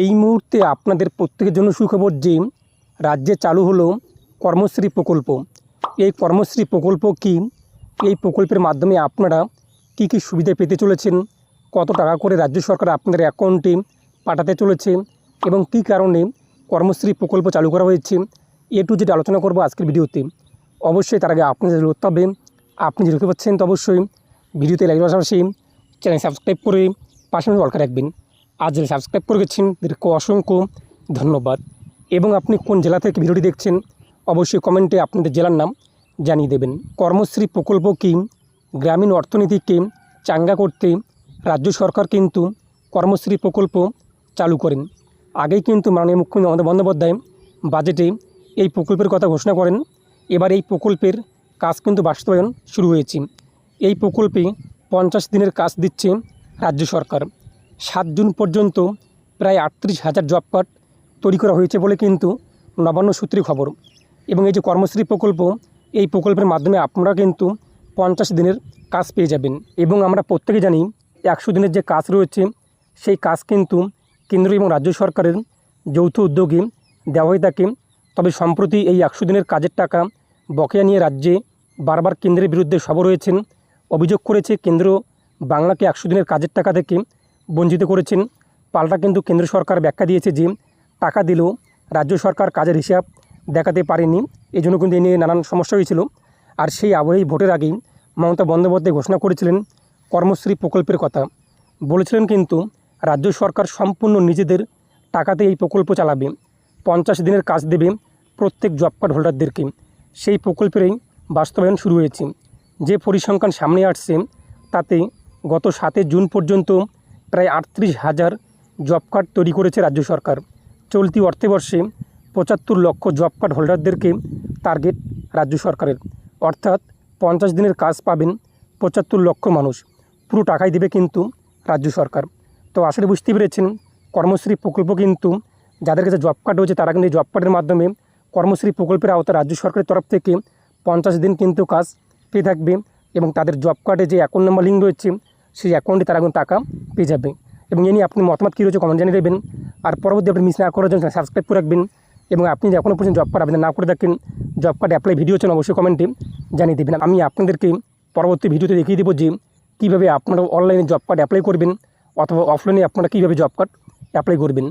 এই মুহূর্তে আপনাদের প্রত্যেকের জন্য সুখবর যে রাজ্যে চালু হলো কর্মশ্রী প্রকল্প। এই কর্মশ্রী প্রকল্প কি? এই প্রকল্পের মাধ্যমে আপনারা কি কি সুবিধা পেতে চলেছেন? কত টাকা করে রাজ্য সরকার আপনাদের অ্যাকাউন্টে পাঠাতে চলেছে? এবং কী কারণে কর্মশ্রী প্রকল্প চালু করা হয়েছে? এ টু যেটা আলোচনা করব আজকের ভিডিওতে। অবশ্যই তার আগে আপনাদের করতে হবে আপনি যে দেখতে পাচ্ছেন তো অবশ্যই ভিডিওতে লাইক পাশাপাশি চ্যানেল সাবস্ক্রাইব করে পাশাপাশি অলকা রাখবেন। আজ যারা সাবস্ক্রাইব করে গেছেন। তাদেরকে অসংখ্য ধন্যবাদ। এবং আপনি কোন জেলা থেকে ভিডিওটি দেখছেন, অবশ্যই কমেন্টে আপনাদের জেলার নাম জানিয়ে দেবেন। কর্মশ্রী প্রকল্প কি, গ্রামীণ অর্থনীতিকে চাঙ্গা করতে রাজ্য সরকার কিন্তু কর্মশ্রী প্রকল্প চালু করেন। আগেই কিন্তু মাননীয় মুখ্যমন্ত্রী মমতা বন্দ্যোপাধ্যায় বাজেটে এই প্রকল্পের কথা ঘোষণা করেন। এবার এই প্রকল্পের কাজ কিন্তু বাস্তবায়ন শুরু হয়েছে। এই প্রকল্পে পঞ্চাশ দিনের কাজ দিচ্ছে রাজ্য সরকার। সাত জুন পর্যন্ত প্রায় আটত্রিশ হাজার জব কার্ড তৈরি করা হয়েছে বলে কিন্তু নবান্ন সূত্রে খবর। এবং এই যে কর্মশ্রী প্রকল্প, এই প্রকল্পের মাধ্যমে আপনারা কিন্তু পঞ্চাশ দিনের কাজ পেয়ে যাবেন। এবং আমরা প্রত্যেকে জানি, একশো দিনের যে কাজ রয়েছে, সেই কাজ কিন্তু কেন্দ্র এবং রাজ্য সরকারের যৌথ উদ্যোগে দেওয়া হয়ে থাকে। তবে সম্প্রতি এই একশো দিনের কাজের টাকা বকেয়া নিয়ে রাজ্যে বারবার কেন্দ্রের বিরুদ্ধে সবর হয়েছেন অভিযোগ করেছে, কেন্দ্র বাংলাকে একশো দিনের কাজের টাকা থেকে বঞ্চিত করেছেন। পাল্টা কিন্তু কেন্দ্র সরকার ব্যাখ্যা দিয়েছে যে, টাকা দিলেও রাজ্য সরকার কাজের হিসাব দেখাতে পারেনি। এই জন্য কিন্তু এ নিয়ে নানান সমস্যা হয়েছিল। আর সেই আবহেই ভোটের আগেই মমতা বন্দ্যোপাধ্যায় ঘোষণা করেছিলেন কর্মশ্রী প্রকল্পের কথা। বলেছিলেন কিন্তু, রাজ্য সরকার সম্পূর্ণ নিজেদের টাকাতে এই প্রকল্প চালাবে। পঞ্চাশ দিনের কাজ দেবে প্রত্যেক জব কার্ড হোল্ডারদেরকে। সেই প্রকল্পেরই বাস্তবায়ন শুরু হয়েছে। যে পরিসংখ্যান সামনে আসছে, তাতে গত সাতই জুন পর্যন্ত প্রায় আটত্রিশ হাজার জব কার্ড তৈরি করেছে রাজ্য সরকার। চলতি অর্থবর্ষে পঁচাত্তর লক্ষ জব কার্ড হোল্ডারদেরকে টার্গেট রাজ্য সরকারের। অর্থাৎ পঞ্চাশ দিনের কাজ পাবেন পঁচাত্তর লক্ষ মানুষ। পুরো টাকাই দেবে কিন্তু রাজ্য সরকার। তো আসলে বুঝতে পেরেছেন, কর্মশ্রী প্রকল্প কিন্তু যাদের কাছে জব কার্ড রয়েছে, তারা কিন্তু জব কার্ডের মাধ্যমে কর্মশ্রী প্রকল্পের আওতায় রাজ্য সরকারের তরফ থেকে পঞ্চাশ দিন কিন্তু কাজ পেয়ে থাকবে এবং তাদের জব কার্ডে যে অ্যাকাউন্ট নাম্বার লিঙ্ক রয়েছে সেই অ্যাকাউন্টে তারা কিন্তু টাকা পেয়ে যাবে। এবং এ নিয়ে আপনি মতামত কী রয়েছে কমেন্ট জানিয়ে দেবেন। আর পরবর্তী আপনি মিস না করার জন্য সাবস্ক্রাইব করে রাখবেন এবং আপনি যে এখনও পর্যন্ত জব কার্ড আবেদন না করে থাকেন জব কার্ড অ্যাপ্লাই ভিডিও চান অবশ্যই কমেন্টে জানিয়ে দেবেন। আমি আপনাদেরকে পরবর্তী ভিডিওতে দেখিয়ে দেবো যে কীভাবে আপনারা অনলাইনে জব কার্ড অ্যাপ্লাই করবেন অথবা অফলাইনে আপনারা কীভাবে জব কার্ড অ্যাপ্লাই করবেন।